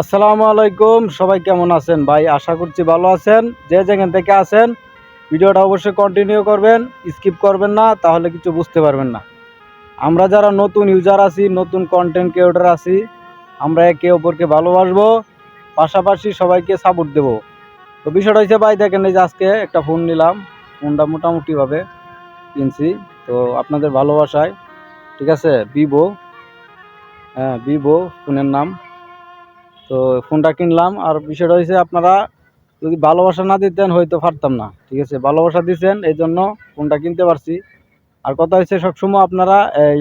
আসসালামু আলাইকুম, সবাই কেমন আছেন? ভাই, আশা করছি ভালো আছেন। যে যেখান থেকে আছেন, ভিডিওটা অবশ্যই কন্টিনিউ করবেন স্কিপ করবেন না, তাহলে কিছু বুঝতে পারবেন না। আমরা যারা নতুন ইউজার আছি, নতুন কন্টেন্ট ক্রিয়েটর আছি, আমরা একে অপরকে ভালোবাসবো, পাশাপাশি সবাইকে সাপোর্ট দেব। তো বিষয়টা হচ্ছে ভাই, দেখেন এই যে আজকে একটা ফোন নিলাম ফোনটা মোটামুটিভাবে কিনছি, তো আপনাদের ভালোবাসায়, ঠিক আছে? ভিভো হ্যাঁ ভিভো ফোনের নাম। তো ফোনটা কিনলাম আর বিষয়টা হয়েছে আপনারা যদি ভালোবাসা না দিতেন হয়তো পারতাম না, ঠিক আছে? ভালোবাসা দিচ্ছেন এই জন্য ফোনটা কিনতে পারছি। আর কথা হচ্ছে সবসময় আপনারা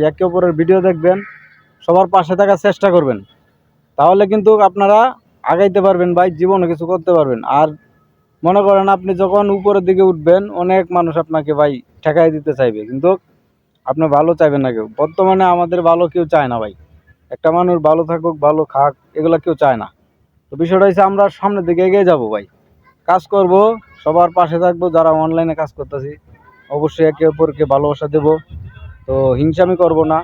একে অপরের ভিডিও দেখবেন, সবার পাশে থাকার চেষ্টা করবেন। তাহলে কিন্তু আপনারা আগাইতে পারবেন ভাই, জীবনে কিছু করতে পারবেন। আর মনে করেন আপনি যখন উপরের দিকে উঠবেন, অনেক মানুষ আপনাকে ভাই ঠেকাই দিতে চাইবে। কিন্তু আপনি ভালো চাইবেন না কেউ। বর্তমানে আমাদের ভালো কেউ চায় না ভাই। একটা মানুষ ভালো থাকুক, ভালো খাক, এগুলো কেউ চায় না। তো বিষয়টা হচ্ছে আমরা সামনের দিকে এগিয়ে যাব ভাই। কাজ করব, সবার পাশে থাকব, যারা অনলাইনে কাজ করতেছি, অবশ্যই একে অপরকে ভালোবাসা দেব। তো হিংসামি করব না।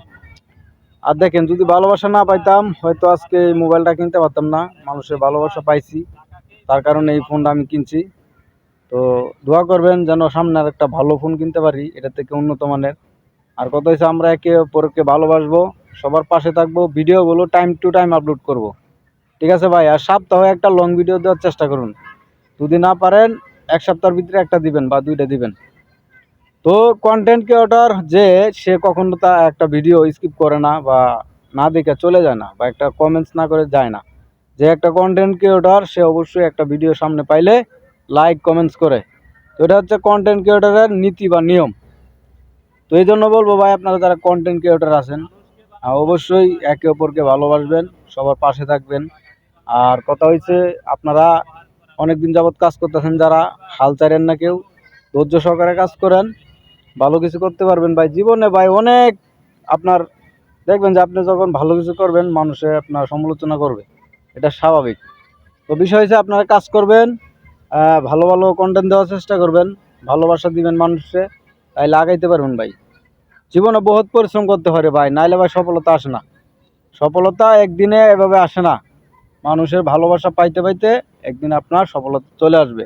আর দেখেন, যদি ভালোবাসা না পাইতাম, হয়তো আজকে এই মোবাইলটা কিনতে পারতাম না। মানুষের ভালোবাসা পাইছি, তার কারণে এই ফোনটা আমি কিনছি। তো দোয়া করবেন যেন সামনে আর একটা ভালো ফোন কিনতে পারি এটা থেকে উন্নত মানের। আর কথা হচ্ছে আমরা একে অপরকে ভালোবাসবো সবার পাশে থাকব, ভিডিওগুলো টাইম টু টাইম আপলোড করব। ঠিক আছে ভাই? আর সপ্তাহে একটা লং ভিডিও দেওয়ার চেষ্টা করুন। যদি না পারেন, এক সপ্তাহের ভিতরে একটা দিবেন বা দুইটা দিবেন। তো কন্টেন্ট ক্রিয়েটর যে, সে কখনো তা একটা ভিডিও স্কিপ করে না বা না দেখে চলে যায় না বা একটা কমেন্টস না করে যায় না। যে একটা কন্টেন্ট ক্রিয়েটর সে অবশ্যই একটা ভিডিও সামনে পাইলে লাইক কমেন্টস করে। তো এটা হচ্ছে কন্টেন্ট ক্রিয়েটরের নীতি বা নিয়ম। তো এই জন্য বলব ভাই, আপনারা যারা কন্টেন্ট ক্রিয়েটর আছেন অবশ্যই একে অপরকে ভালোবাসবেন, সবার পাশে থাকবেন। আর কথা হয়েছে আপনারা অনেক দিন যাবৎ কাজ করতেছেন যারা, হাল চারেন না কেউ, ধৈর্য সহকারে কাজ করেন, ভালো কিছু করতে পারবেন ভাই। জীবনে ভাই অনেক আপনার, দেখবেন যে আপনি যখন ভালো কিছু করবেন, মানুষে আপনার সমালোচনা করবে। এটা স্বাভাবিক। তো বিষয় হচ্ছে আপনারা কাজ করবেন ভালো ভালো কন্টেন্ট দেওয়ার চেষ্টা করবেন, ভালোবাসা দিবেন মানুষে তাই লাগাইতে পারবেন ভাই। জীবনে বহুত পরিশ্রম করতে পারে ভাই নাইলে ভাই সফলতা আসে না। সফলতা একদিনে এভাবে আসে না। মানুষের ভালোবাসা পাইতে পাইতে একদিন আপনার সফলতা চলে আসবে।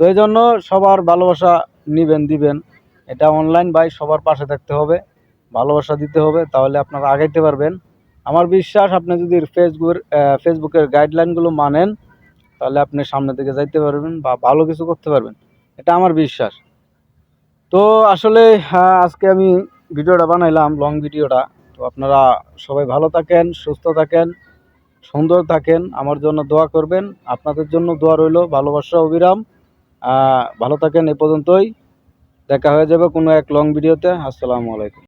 তো এই জন্য সবার ভালোবাসা নিবেন দিবেন। এটা অনলাইন ভাই সবার পাশে থাকতে হবে। ভালোবাসা দিতে হবে তাহলে আপনারা আগাইতে পারবেন। আমার বিশ্বাস আপনি যদি ফেসবুকের ফেসবুকের গাইডলাইনগুলো মানেন তাহলে আপনি সামনের দিকে যাইতে পারবেন বা ভালো কিছু করতে পারবেন। এটা আমার বিশ্বাস। তো আসলে হ্যাঁ, আজকে আমি ভিডিওটা বানাইলাম লং ভিডিওটা। তো আপনারা সবাই ভালো থাকেন, সুস্থ থাকেন, সুন্দর থাকেন, আমার জন্য দোয়া করবেন। আপনাদের জন্য দোয়া রইল, ভালোবাসা, অবিরাম। ভালো থাকেন এ পর্যন্তই। দেখা হয়ে যাবে কোনো এক লং ভিডিওতে আসসালামু আলাইকুম।